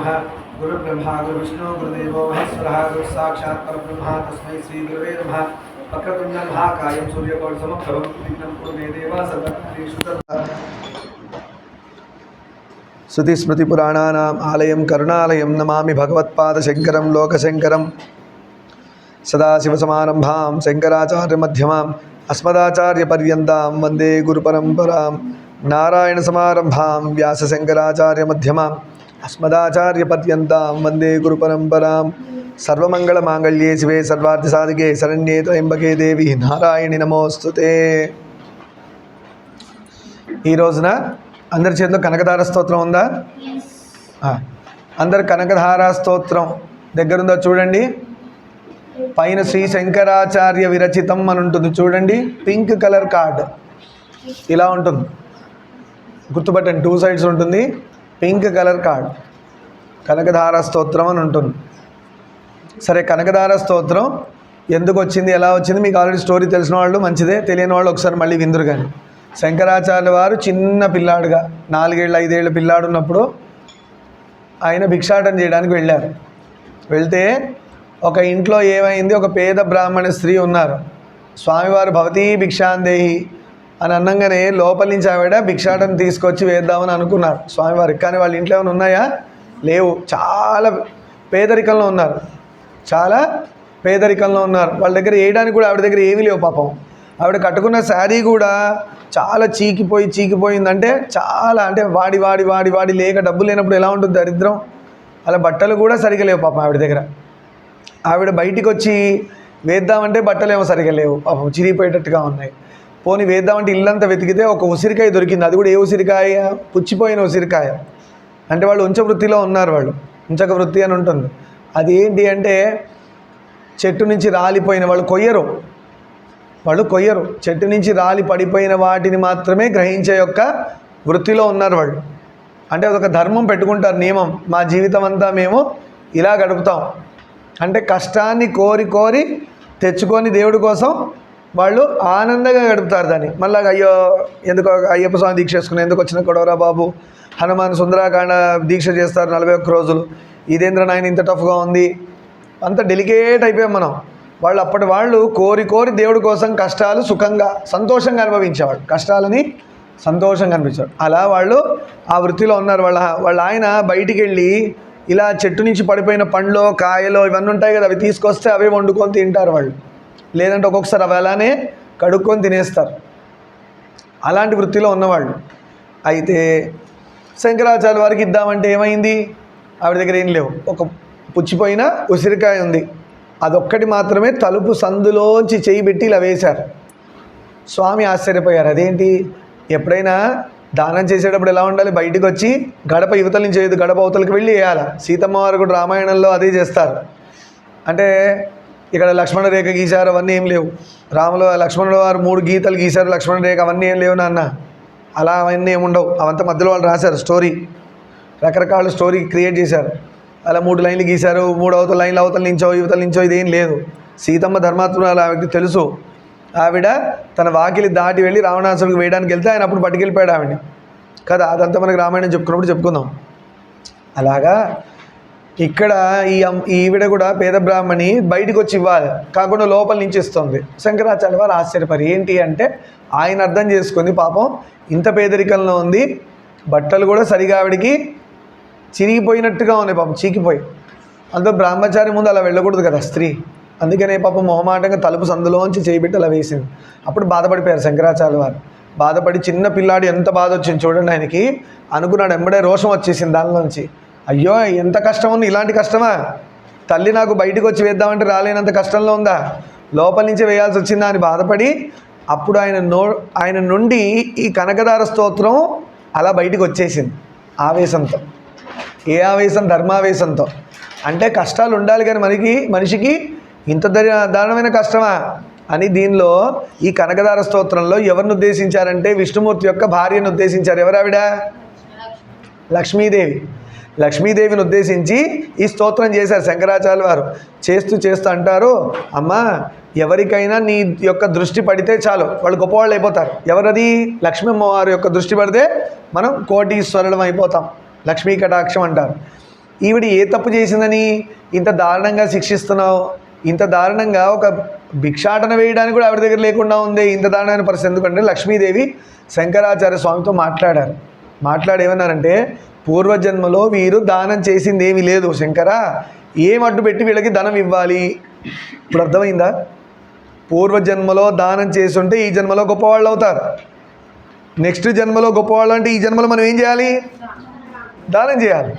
नम गुरु ब्रह्मा गुरु विष्णु गुरुदेव महेश्वर गुरु साक्षात् परब्रह्म तस्मै श्री गुरवे नम वक्रतुंड कायं सूर्यकोण समप्रभं विघ्नं कुरु मे देव श्रुतिस्मृतिपुराणानाम् आलयं करुणालयं नमामि भगवत्पादशङ्करं लोकशङ्करं सदाशिवसमारम्भां शङ्कराचार्यमध्यमाम् अस्मदाचार्यपर्यन्तां वन्दे गुरुपरम्परां नारायणसमारम्भां व्यासशङ्कराचार्यमध्यमाम् అస్మదాచార్యపర్యంతాం వందే గురుపరంపరాం సర్వమంగళమాంగళ్యే శివే సర్వార్థసాధికే శరణ్యే త్రయంబకే దేవి నారాయణి నమోస్తుతే ఈ రోజున అందరి చేతిలో కనకధార స్తోత్రం ఉందా? అందరు కనకధార స్తోత్రం దగ్గరుందో చూడండి. పైన శ్రీ శంకరాచార్య విరచితం అని ఉంటుంది చూడండి. Pink colour card. ఇలా ఉంటుంది. గుర్తుపట్టండి టూ సైడ్స్ ఉంటుంది. Pink colour card. Kanakadhara Stotram అని ఉంటుంది. సరే కనకధార స్తోత్రం ఎందుకు వచ్చింది ఎలా వచ్చింది మీకు ఆల్రెడీ స్టోరీ తెలిసిన వాళ్ళు మంచిదే తెలియని వాళ్ళు ఒకసారి మళ్ళీ విందురు కానీ. శంకరాచార్య వారు చిన్న పిల్లాడుగా నాలుగేళ్ళు ఐదేళ్ళ పిల్లాడు ఉన్నప్పుడు ఆయన భిక్షాటన చేయడానికి వెళ్ళారు. వెళ్తే ఒక ఇంట్లో ఏమైంది ఒక పేద బ్రాహ్మణ స్త్రీ ఉన్నారు. స్వామివారు భవతీ భిక్షాందేహి అని అన్నంగానే లోపల నుంచి ఆవిడ భిక్షాటన తీసుకొచ్చి వేద్దామని అనుకున్నారు. స్వామివారి కానీ వాళ్ళ ఇంట్లో ఏమైనా ఉన్నాయా? లేవు. చాలా పేదరికంలో ఉన్నారు. చాలా పేదరికంలో ఉన్నారు. వాళ్ళ దగ్గర వేయడానికి కూడా ఆవిడ దగ్గర ఏమీ లేవు పాపం. ఆవిడ కట్టుకున్న శారీ కూడా చాలా చీకిపోయి చీకిపోయిందంటే చాలా అంటే వాడి వాడి వాడి వాడి లేక డబ్బు లేనప్పుడు ఎలా ఉంటుంది దరిద్రం? అలా బట్టలు కూడా సరిగా లేవు పాపం ఆవిడ దగ్గర. ఆవిడ బయటికి వచ్చి వేద్దామంటే బట్టలు ఏమో సరిగా లేవు. పాపం చిరిగిపోయేటట్టుగా ఉన్నాయి. పోనీ వేద్దామంటే ఇల్లంతా వెతికితే ఒక ఉసిరికాయ దొరికింది. అది కూడా ఏ ఉసిరికాయ? పుచ్చిపోయిన ఉసిరికాయ. అంటే వాళ్ళు ఉంచ వృత్తిలో ఉన్నారు వాళ్ళు. ఉంచక వృత్తి అని ఉంటుంది. అది ఏంటి అంటే చెట్టు నుంచి రాలిపోయిన వాళ్ళు కొయ్యరు. వాళ్ళు కొయ్యరు. చెట్టు నుంచి రాలి పడిపోయిన వాటిని మాత్రమే గ్రహించే యొక్క వృత్తిలో ఉన్నారు వాళ్ళు. అంటే అదొక ధర్మం పెట్టుకుంటారు నియమం. మా జీవితం అంతా మేము ఇలా గడుపుతాం. అంటే కష్టాన్ని కోరి కోరి తెచ్చుకొని దేవుడి కోసం వాళ్ళు ఆనందంగా గడుపుతారు దాన్ని. మళ్ళీ అయ్యో ఎందుకో అయ్యప్ప స్వామి దీక్ష చేసుకుని ఎందుకు వచ్చిన గొడవరా బాబు? హనుమాన్ సుందరాకాండ దీక్ష చేస్తారు నలభై ఒక్క రోజులు. ఇదేంద్ర నాయన ఇంత టఫ్గా ఉంది? అంత డెలికేట్ అయిపోయాం మనం. వాళ్ళు అప్పటి వాళ్ళు కోరి కోరి దేవుడి కోసం కష్టాలు సుఖంగా సంతోషంగా అనుభవించేవాళ్ళు. కష్టాలని సంతోషంగా అనిపించాడు అలా వాళ్ళు ఆ వృత్తిలో ఉన్నారు. వాళ్ళ వాళ్ళ ఆయన బయటికి వెళ్ళి ఇలా చెట్టు నుంచి పడిపోయిన పండ్లో కాయలో ఇవన్నీ ఉంటాయి కదా అవి తీసుకొస్తే అవే వండుకొని తింటారు వాళ్ళు. లేదంటే ఒక్కొక్కసారి అవి అలానే కడుక్కొని తినేస్తారు. అలాంటి వృత్తిలో ఉన్నవాళ్ళు. అయితే శంకరాచార్య వారికి ఇద్దామంటే ఏమైంది? ఆవిడ దగ్గర ఏం లేవు. ఒక పుచ్చిపోయిన ఉసిరికాయ ఉంది. అదొక్కటి మాత్రమే తలుపు సందులోంచి చేయి పెట్టి ఇలా వేశారు. స్వామి ఆశ్చర్యపోయారు. అదేంటి? ఎప్పుడైనా దానం చేసేటప్పుడు ఎలా ఉండాలి? బయటికి వచ్చి గడప యువతల నుంచి చేయదు గడప అవతలకి వెళ్ళి వేయాలి? సీతమ్మ వారు కూడా రామాయణంలో అదే చేస్తారు. అంటే ఇక్కడ లక్ష్మణ రేఖ గీశారు అవన్నీ ఏం లేవు. రాములు లక్ష్మణుడు వారు మూడు గీతలు గీశారు లక్ష్మణ రేఖ అవన్నీ ఏం లేవు నాన్న. అలా అవన్నీ ఏమి ఉండవు. అవంతా మధ్యలో వాళ్ళు రాశారు స్టోరీ రకరకాల స్టోరీ క్రియేట్ చేశారు. అలా మూడు లైన్లు గీశారు మూడు అవతల లైన్లు అవతల నుంచో యువతల నుంచో ఇదేం లేదు. సీతమ్మ ధర్మాత్మురాలు ఆవిడకి తెలుసు. ఆవిడ తన వాకిలి దాటి వెళ్ళి రావణాసుడికి వేయడానికి వెళ్తే ఆయన అప్పుడు పట్టుకెళ్ళిపోయాడు ఆవిడ కదా అదంతా మనకి రామాయణం చెప్పుకున్నప్పుడు చెప్పుకుందాం. అలాగా ఇక్కడ ఈ ఈవిడ కూడా పేద బ్రాహ్మణి బయటికి వచ్చి ఇవ్వాలి. కాకుండా లోపల నుంచి ఇస్తుంది. శంకరాచార్య వారు ఆశ్చర్యపరి ఏంటి అంటే ఆయన అర్థం చేసుకుంది పాపం ఇంత పేదరికంలో ఉంది బట్టలు కూడా సరిగా ఆవిడికి చిరిగిపోయినట్టుగా ఉన్నాయి పాపం చీకిపోయి. అందులో బ్రహ్మచారి ముందు అలా వెళ్ళకూడదు కదా స్త్రీ. అందుకనే పాపం మొహమాటంగా తలుపు సందులోంచి చేయిబెట్టి అలా వేసింది. అప్పుడు బాధపడిపోయారు శంకరాచార్య వారు. బాధపడి చిన్న పిల్లాడు ఎంత బాధ వచ్చింది చూడండి ఆయనకి. అనుకున్నాడు ఎంబడే రోషం వచ్చేసింది దానిలోంచి. అయ్యో ఎంత కష్టం ఉంది ఇలాంటి కష్టమా? తల్లి నాకు బయటకు వచ్చి వేద్దామంటే రాలేనంత కష్టంలో ఉందా? లోపల నుంచి వేయాల్సి వచ్చిందా అని బాధపడి అప్పుడు ఆయన నో ఆయన నుండి ఈ కనకదార స్తోత్రం అలా బయటకు వచ్చేసింది ఆవేశంతో. ఏ ఆవేశం? ధర్మావేశంతో. అంటే కష్టాలు ఉండాలి కానీ మనకి మనిషికి ఇంత దారుణమైన కష్టమా? అని దీనిలో ఈ కనకదార స్తోత్రంలో ఎవరిని ఉద్దేశించారంటే విష్ణుమూర్తి యొక్క భార్యను ఉద్దేశించారు. ఎవరావిడ లక్ష్మీదేవి. లక్ష్మీదేవిని ఉద్దేశించి ఈ స్తోత్రం చేశారు శంకరాచార్య వారు. చేస్తూ చేస్తూ అంటారు అమ్మా ఎవరికైనా నీ యొక్క దృష్టి పడితే చాలు వాళ్ళు గొప్పవాళ్ళు అయిపోతారు. ఎవరది? లక్ష్మీ అమ్మవారి యొక్క దృష్టి పడితే మనం కోటీశ్వరులం అయిపోతాం. లక్ష్మీ కటాక్షం అంటారు. ఈవిడ ఏ తప్పు చేసిందని? ఇంత దారుణంగా శిక్షిస్తున్నావు. ఇంత దారుణంగా ఒక భిక్షాటన వేయడానికి కూడా ఆవిడ దగ్గర లేకుండా ఉంది. ఇంత దారుణమైన పరిస్థితి. ఎందుకంటే లక్ష్మీదేవి శంకరాచార్య స్వామితో మాట్లాడారు. మాట్లాడేమన్నారంటే పూర్వజన్మలో వీరు దానం చేసింది ఏమీ లేదు శంకర. ఏం అడ్డు పెట్టి వీళ్ళకి ధనం ఇవ్వాలి? ఇప్పుడు అర్థమైందా? పూర్వజన్మలో దానం చేసుంటే ఈ జన్మలో గొప్పవాళ్ళు అవుతారు. నెక్స్ట్ జన్మలో గొప్పవాళ్ళు అంటే ఈ జన్మలో మనం ఏం చేయాలి? దానం చేయాలి.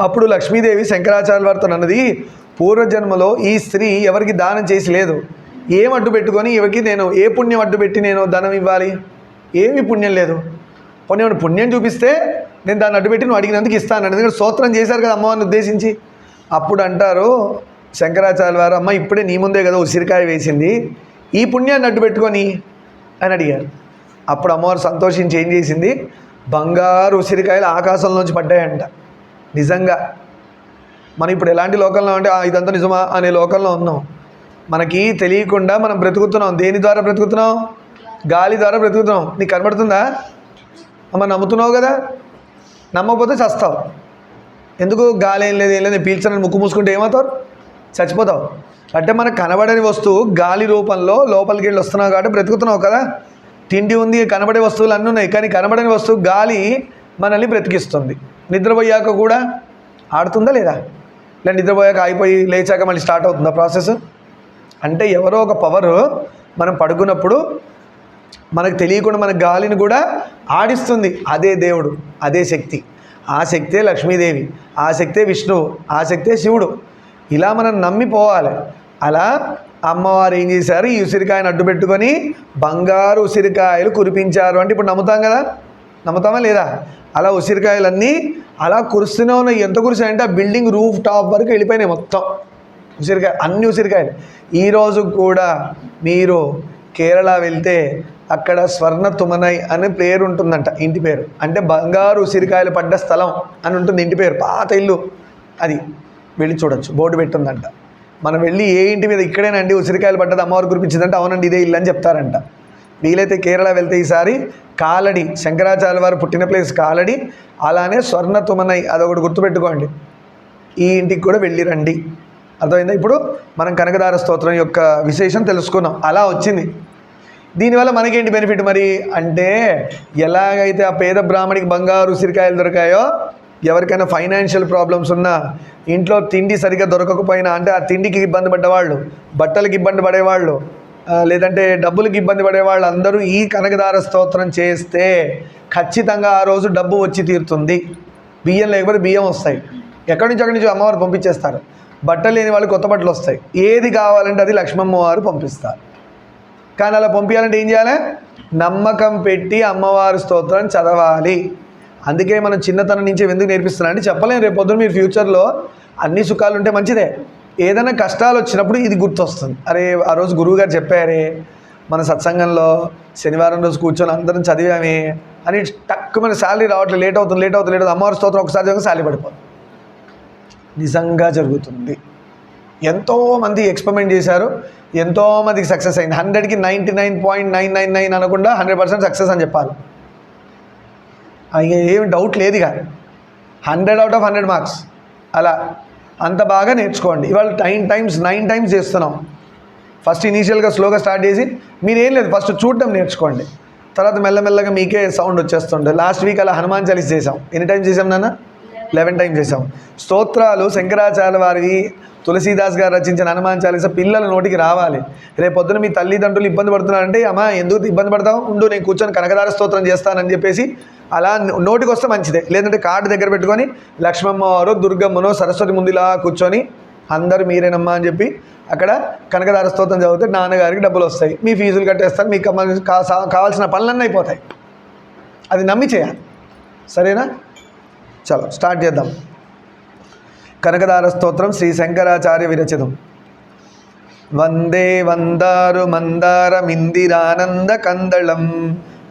అప్పుడు లక్ష్మీదేవి శంకరాచార్య వారితో అన్నది పూర్వజన్మలో ఈ స్త్రీ ఎవరికి దానం చేసి లేదు? ఏం అడ్డు పెట్టుకొని ఇవకి నేను ఏ పుణ్యం అడ్డు పెట్టి నేను ధనం ఇవ్వాలి? ఏమీ పుణ్యం లేదు. పుణ్యం పుణ్యం చూపిస్తే నేను దాన్ని అడ్డుపెట్టి నువ్వు అడిగినందుకు ఇస్తాను ఎందుకంటే స్తోత్రం చేశారు కదా అమ్మవారిని ఉద్దేశించి. అప్పుడు అంటారు శంకరాచార్య వారు అమ్మ ఇప్పుడే నీ ముందే కదా ఉసిరికాయ వేసింది. ఈ పుణ్యాన్ని అడ్డు పెట్టుకొని అని అడిగారు. అప్పుడు అమ్మవారు సంతోషించి ఏం చేసింది? బంగారు ఉసిరికాయలు ఆకాశంలోంచి పడ్డాయంట. నిజంగా. మనం ఇప్పుడు ఎలాంటి లోకంలో అంటే "ఆ, ఇదంతా నిజమా? అనే లోకంలో ఉన్నాం. మనకి తెలియకుండా మనం బ్రతుకుతున్నాం. దేని ద్వారా బ్రతుకుతున్నాం? గాలి ద్వారా బ్రతుకుతున్నాం. నీకు కనబడుతుందా? అమ్మ నమ్ముతున్నావు కదా? నమ్మకపోతే చస్తావు. ఎందుకు గాలి ఏం లేదు ఏం లేదు పీల్చనని ముక్కు మూసుకుంటే ఏమవుతావు? చచ్చిపోతావు. అంటే మనకు కనబడని వస్తువు గాలి రూపంలో లోపలికి వెళ్ళి వస్తున్నావు కాబట్టి బ్రతుకుతున్నావు కదా? తిండి ఉంది కనబడే వస్తువులు అన్నీ ఉన్నాయి కానీ కనబడని వస్తువు గాలి మనల్ని బ్రతికిస్తుంది. నిద్రపోయాక కూడా ఆడుతుందా లేదా? ఇలా నిద్రపోయాక అయిపోయి లేచాక మళ్ళీ స్టార్ట్ అవుతుందా ప్రాసెస్? అంటే ఎవరో ఒక పవర్ మనం పడుకున్నప్పుడు మనకు తెలియకుండా మన గాలిని కూడా ఆడిస్తుంది. అదే దేవుడు అదే శక్తి. ఆ శక్తే లక్ష్మీదేవి ఆ శక్తే విష్ణువు ఆ శక్తే శివుడు. ఇలా మనం నమ్మిపోవాలి అలా అమ్మవారు ఏం చేశారు? ఈ ఉసిరికాయను అడ్డు పెట్టుకొని బంగారు ఉసిరికాయలు కురిపించారు అంటే ఇప్పుడు నమ్ముతాం కదా? నమ్ముతామా లేదా? అలా ఉసిరికాయలన్నీ అలా కురుస్తూనే ఉన్నాయి. ఎంత కురిసాయంటే ఆ బిల్డింగ్ రూఫ్ టాప్ వరకు వెళ్ళిపోయినాయి మొత్తం. ఉసిరికాయ అన్ని ఉసిరికాయలు. ఈరోజు కూడా మీరు కేరళ వెళ్తే అక్కడ స్వర్ణ తుమనై అనే పేరు ఉంటుందంట ఇంటి పేరు. అంటే బంగారు ఉసిరికాయలు పడ్డ స్థలం అని ఉంటుంది ఇంటి పేరు పాత ఇల్లు అది. వెళ్ళి చూడొచ్చు బోర్డు పెట్టిందంట. మనం వెళ్ళి ఏ ఇంటి మీద ఇక్కడేనండి ఉసిరికాయలు పడ్డది అమ్మవారు కురిపించిందంటే అవునండి ఇదే ఇల్లు అని చెప్తారంట. వీలైతే కేరళ వెళ్తే ఈసారి కాలడి శంకరాచార్య వారు పుట్టిన ప్లేస్ కాలడి అలానే స్వర్ణ తుమనై అదొకటి గుర్తుపెట్టుకోండి. ఈ ఇంటికి కూడా వెళ్ళి రండి. అర్థమైందా? ఇప్పుడు మనం కనకదార స్తోత్రం యొక్క విశేషం తెలుసుకున్నాం అలా వచ్చింది. దీనివల్ల మనకేంటి బెనిఫిట్ మరి? అంటే ఎలాగైతే ఆ పేద బ్రాహ్మణికి బంగారు ఉసిరికాయలు దొరికాయో ఎవరికైనా ఫైనాన్షియల్ ప్రాబ్లమ్స్ ఉన్నా ఇంట్లో తిండి సరిగ్గా దొరకకపోయినా అంటే ఆ తిండికి ఇబ్బంది పడ్డవాళ్ళు బట్టలకి ఇబ్బంది పడేవాళ్ళు లేదంటే డబ్బులకి ఇబ్బంది పడేవాళ్ళు అందరూ ఈ కనకదార స్తోత్రం చేస్తే ఖచ్చితంగా ఆ రోజు డబ్బు వచ్చి తీరుతుంది. బియ్యం లేకపోతే బియ్యం వస్తాయి. ఎక్కడి నుంచి అక్కడి నుంచి అమ్మవారు పంపించేస్తారు. బట్టలు లేని వాళ్ళు కొత్త బట్టలు వస్తాయి. ఏది కావాలంటే అది లక్ష్మమ్మ వారు పంపిస్తారు. కానీ అలా పంపించాలంటే ఏం చేయాలి? నమ్మకం పెట్టి అమ్మవారి స్తోత్రం చదవాలి. అందుకే మనం చిన్నతనం నుంచి ఎందుకు నేర్పిస్తున్నా అంటే చెప్పలేం రేపు పొద్దున మీరు ఫ్యూచర్లో అన్ని సుఖాలు ఉంటే మంచిదే. ఏదైనా కష్టాలు వచ్చినప్పుడు ఇది గుర్తొస్తుంది. అరే ఆ రోజు గురువుగారు చెప్పారే మన సత్సంగంలో శనివారం రోజు కూర్చొని అందరం చదివామే అని టక్కు మన శాలరీ రావట్లేదు లేట్ అవుతుంది లేట్ అవుతుంది లేట్ అవుతుంది. అమ్మవారి స్తోత్రం ఒకసారి చదివాక శాలరీ పడిపోతుంది. నిజంగా జరుగుతుంది. ఎంతోమంది ఎక్స్పెరిమెంట్ చేశారు ఎంతోమందికి సక్సెస్ అయింది. హండ్రెడ్కి ninety nine point nine nine nine అనకుండా హండ్రెడ్ పర్సెంట్ సక్సెస్ అని చెప్పాలి. ఏం డౌట్ లేదు ఇక hundred out of hundred marks అలా అంత బాగా నేర్చుకోండి. ఇవాళ నైన్ టైమ్స్ నైన్ టైమ్స్ చేస్తున్నాం. ఫస్ట్ ఇనీషియల్గా స్లోగా స్టార్ట్ చేసి మీరు ఏం లేదు ఫస్ట్ చూడడం నేర్చుకోండి. తర్వాత మెల్లమెల్లగా మీకే సౌండ్ వచ్చేస్తుండే. లాస్ట్ వీక్ అలా హనుమాన్ చాలీస్ చేసాం ఎన్ని టైమ్స్ చేసాం నాన్న? లెవెన్ టైమ్స్ చేసాం స్తోత్రాలు శంకరాచార్య వారివి తులసీదాస్ గారు రచించిన హనుమాన్ చాలీస పిల్లల నోటికి రావాలి. రేపు పొద్దున మీ తల్లిదండ్రులు ఇబ్బంది పడుతున్నారంటే అమ్మా ఎందుకు ఇబ్బంది పడతావు? ఉండు నేను కూర్చొని కనకదార స్తోత్రం చేస్తానని చెప్పేసి అలా నోటికి వస్తే మంచిదే. లేదంటే కార్డు దగ్గర పెట్టుకొని లక్ష్మమ్మ వారు దుర్గమ్మనో సరస్వతి ముందులా కూర్చొని అందరూ మీరేనమ్మా అని చెప్పి అక్కడ కనకదార స్తోత్రం చదివితే నాన్నగారికి డబ్బులు వస్తాయి. మీ ఫీజులు కట్టేస్తారు మీకు కావాల్సిన- కావాల్సిన పనులన్నీ అయిపోతాయి. అది నమ్మి చేయాలి. సరేనా? చలో స్టార్ట్ చేద్దాం. కనకదార స్తోత్రం శ్రీ శంకరాచార్య విరచితం. వందే వందారు మందారమిందిరానంద కందళం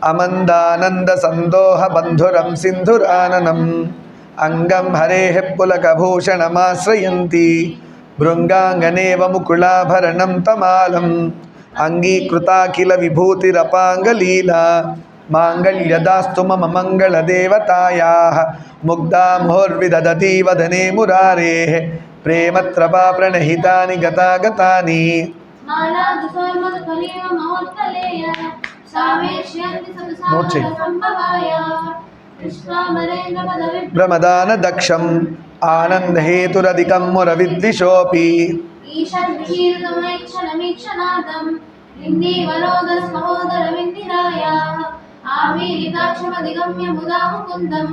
అమందానంద సందోహ బంధురం సింధురాననం అంగం హరే పులకభూషణమాశ్రయంతి భృంగాంగనేవ ముకుళాభరణం తమాలం అంగీకృతాఖిల విభూతిరపాంగలీలా మాంగళ్యదాస్తు మమ మంగళదేవతాయాः ముగ్ధా ముహుర్విదధతి వదనే మురారేः ప్రేమత్రపా ప్రణహితాని గతాగతాని మాలాదుసోర్మదుఫలీవ మహోత్తలేయ సామేష్యంతి నోట్ చెయ్యి. సంభవాయ విశ్వామరేంద్ర పదవి భ్రమదాన దక్షం ఆనందహేతురధికం మురవిద్విషోపి ఈషద్విషీర్గమైక్షణమీక్షణాదం ఇందీవరోదస్మహోదరమిందిరాయ ఆమీలితాక్షమధిగమ్య ముదా ముకుందం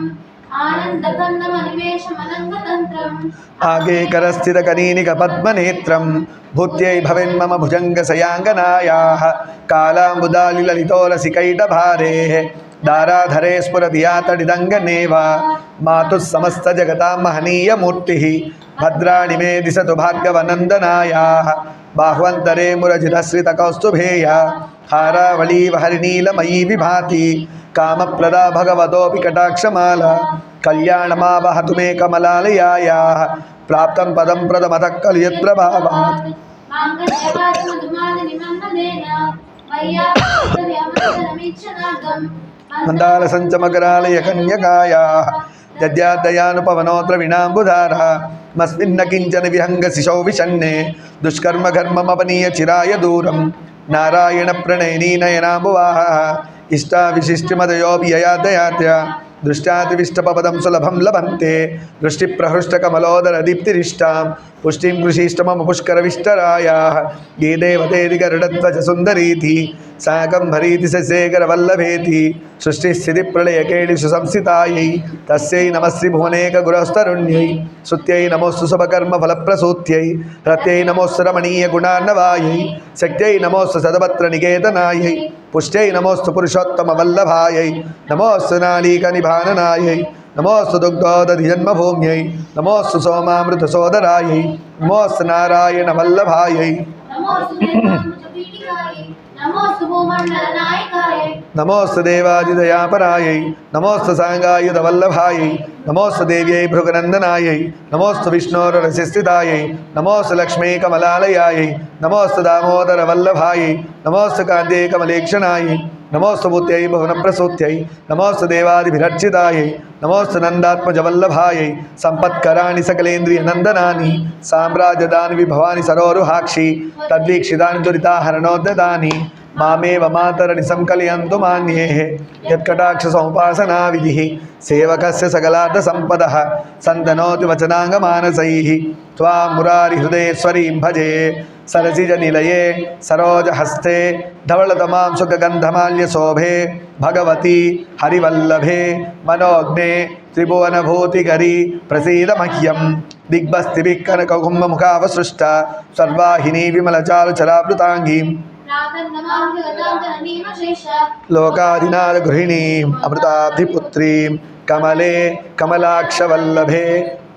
ఆనందకందమనివేశమనంగతంత్రం ఆగేకరస్థితకనీనిక పద్మనేత్రం భూత్యై భవెన్మమ భుజంగసయాంగనాయాः కాలాంబుదాలిలలితోరసికైటभारेः दाराधरे स्फुरति या तडिदङ्गनेव मातुः समस्तजगतां महनीयमूर्तिः भद्राणि मे दिशतु भार्गवनन्दनायाः, बाह्वन्तरे मुरजितश्रितकौस्तुभेया हारावळीव हरिनीलमयी विभाति, कामप्रदा भगवतोऽपि कटाक्षमाला, कल्याणमावहतु मे कमलालयायाः, प्राप्तं पदं प्रदमतः खलु यत्प्रभावात् मन्दालसञ्चमकरालय कन्यकायाः यद्यादयानुपवनोऽत्र विणाम्बुधारः मस्मिन्न किञ्चन विहङ्गशिशौ विषन्ने दुष्कर्मघर्ममपनीय चिराय दूरं नारायणप्रणयिनी नयनाम्बुवाहः इष्टाविशिष्टिमदयोऽपि यया दयात्या दृष्ट्यातिविष्टपदं सुलभं लभन्ते दृष्टिप्रहृष्टकमलोदरदीप्तिरिष्टां पुष्टिं कृषिष्टमम पुष्करविष्टरायाः ये సాకంభరీతి శశేఖరవల్లభేతి సృష్టిస్థితిప్రళయకేళిషు సంస్థితాయై తస్యై నమశ్రీ భువనేకగురస్తరుణ్యై శృత్యై నమోస్తు శుభకర్మఫలప్రసూత్యై రత్యై నమోస్తు రమణీయగుణాన్నవాయై శక్త్యై నమోస్తు సదవత్ర నికేతనాయై. పుష్ట్యై నమోస్తు పురుషోత్తమవల్లభాయై నమోస్తు నాళీకనిభాననాయై నమోస్తు దుగ్ధోదధి జన్మభూమ్యై. నమోస్తు సోమామృత సోదరాయై. నమోస్తు నారాయణ వల్లభాయై. నమోస్తు దేవాదిదయాపరాయై. నమోస్తు సాంగాయుధ వల్లభాయై నమోస్తు దేవ్యై భృగనందనాయై. నమోస్తు విష్ణోరసిస్థితాయై. నమోస్తు లక్ష్మీ కమలాలయాయై నమోస్తు దామోదర వల్లభాయై నమోస్తు కాంతే కమలేక్షణాయై నమోస్తభూత్యై భువనప్రసూత్యై నమోస్త దేవాదిభిరర్చితాయై నమోస్త నందాత్మజవల్లభాయై సంపత్కరాణి సకలేంద్రియ నందనాని సామ్రాజ్యదాని విభవాని సరోరుహాక్షి తద్వీక్షితాని దురితాహరణోద్దదాని మామేవ మాతరణి సంకలయంతు మాన్యే యత్కటాక్ష సముపాసనా విధి సేవకస్య సకలార్థ సంపద సంతనోతి వచనాంగ మానసై త్వా మురారి హృదయేశ్వరీం భజే सरसिजनिलये सरोजहस्ते धवलतमां सुखगन्धमाल्यशोभे भगवती हरिवल्लभे मनोग्ने त्रिभुवनभूतिकरी प्रसीदमह्यं दिग्भस्तिभिः कनककुम्भमुखावसृष्ट सर्वाहिनी विमलचारुचरावृताङ्गीं लोकादिनाथगृहिणीम् अमृताब्धिपुत्रीं कमले कमलाक्षवल्लभे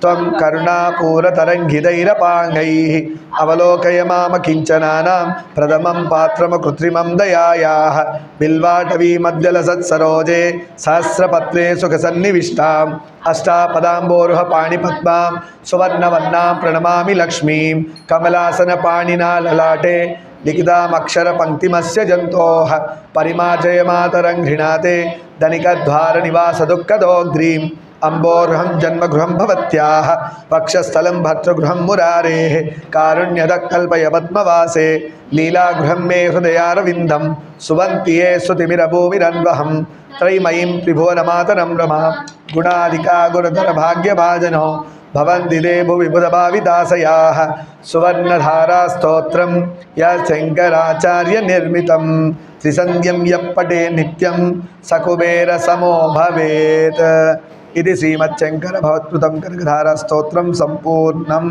త్వం కరుణాపూరతరంగితైరపాంగైः అవలోకయ మామ కించనానాం ప్రథమం పాత్రము కృత్రిమం దయాయాః బిల్వాటవీమద్యలసత్సరోజే సహస్రపత్రే సుఖసన్నివిష్టాం అష్టాపదాంబోరుహ పాణిపద్మాం సువర్ణవర్ణాం ప్రణమామి లక్ష్మీం కమలాసన పాణినా లలాటే లిఖితామక్షర పంక్తిమస్య జంతో పరిమాజయ మాతరం ఘృణాతే ధనికద్వార నివాస దుఃఖదోగ్రీం अम्बोर्हं जन्मगृहं भवत्याः, वक्षस्थलं भर्तृगृहं मुरारेः कारुण्यदः कल्पय पद्मवासे लीलागृहं मे हृदयारविन्दं, सुवन्ति ये स्तुतिमिरभूमिरन्वहं त्रयीमयीं त्रिभुवनमातरं रमा गुणाधिका गुरुधरभाग्यभाजनो, भवन्ति ते भुवि बुधभाविदासयाः सुवर्णधारास्तोत्रं यशङ्कराचार्यनिर्मितं त्रिसन्ध्यं यः पटे नित्यं, सकुबेरसमो भवेत्। ఇది శ్రీమచ్చంకర భవత్కృతం కనకధార స్తోత్రం సంపూర్ణం